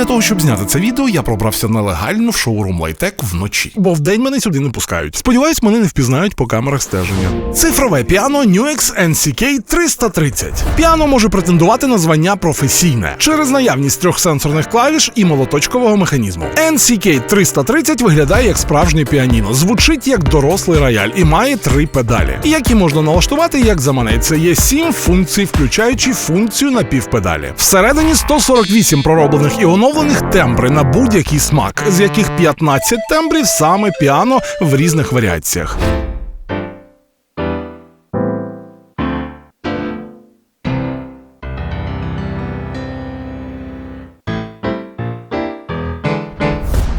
Для того, щоб зняти це відео, я пробрався нелегально в шоурум Лайтек вночі, бо вдень мене сюди не пускають. Сподіваюсь, мене не впізнають по камерах стеження. Цифрове піано Nuex NCK 330. Піано може претендувати на звання професійне через наявність трьох сенсорних клавіш і молоточкового механізму. NCK 330 виглядає як справжнє піаніно, звучить як дорослий рояль і має три педалі, які можна налаштувати як заманеться. Є сім функцій, включаючи функцію напівпедалі. Всередині 148 пророблених і оновлених тембри на будь-який смак, з яких 15 тембрів саме піано в різних варіаціях.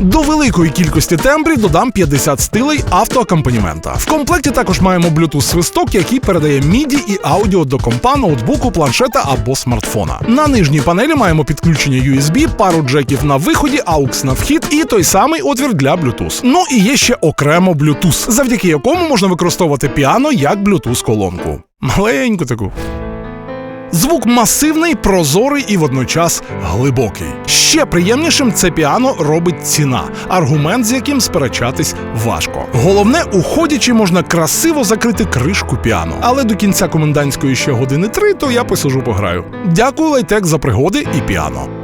До великої кількості тембрів додам 50 стилей автоакомпанімента. В комплекті також маємо Bluetooth свисток, який передає MIDI і аудіо до компа, ноутбуку, планшета або смартфона. На нижній панелі маємо підключення USB, пару джеків на виході, AUX на вхід і той самий отвір для Bluetooth. Ну і є ще окремо Bluetooth, завдяки якому можна використовувати піано як Bluetooth колонку. Маленьку таку. Звук масивний, прозорий і водночас глибокий. Ще приємнішим це піано робить ціна, аргумент з яким сперечатись важко. Головне, уходячи, можна красиво закрити кришку піано. Але до кінця комендантської ще години три, то я посижу пограю. Дякую, лайтек, за пригоди і піано.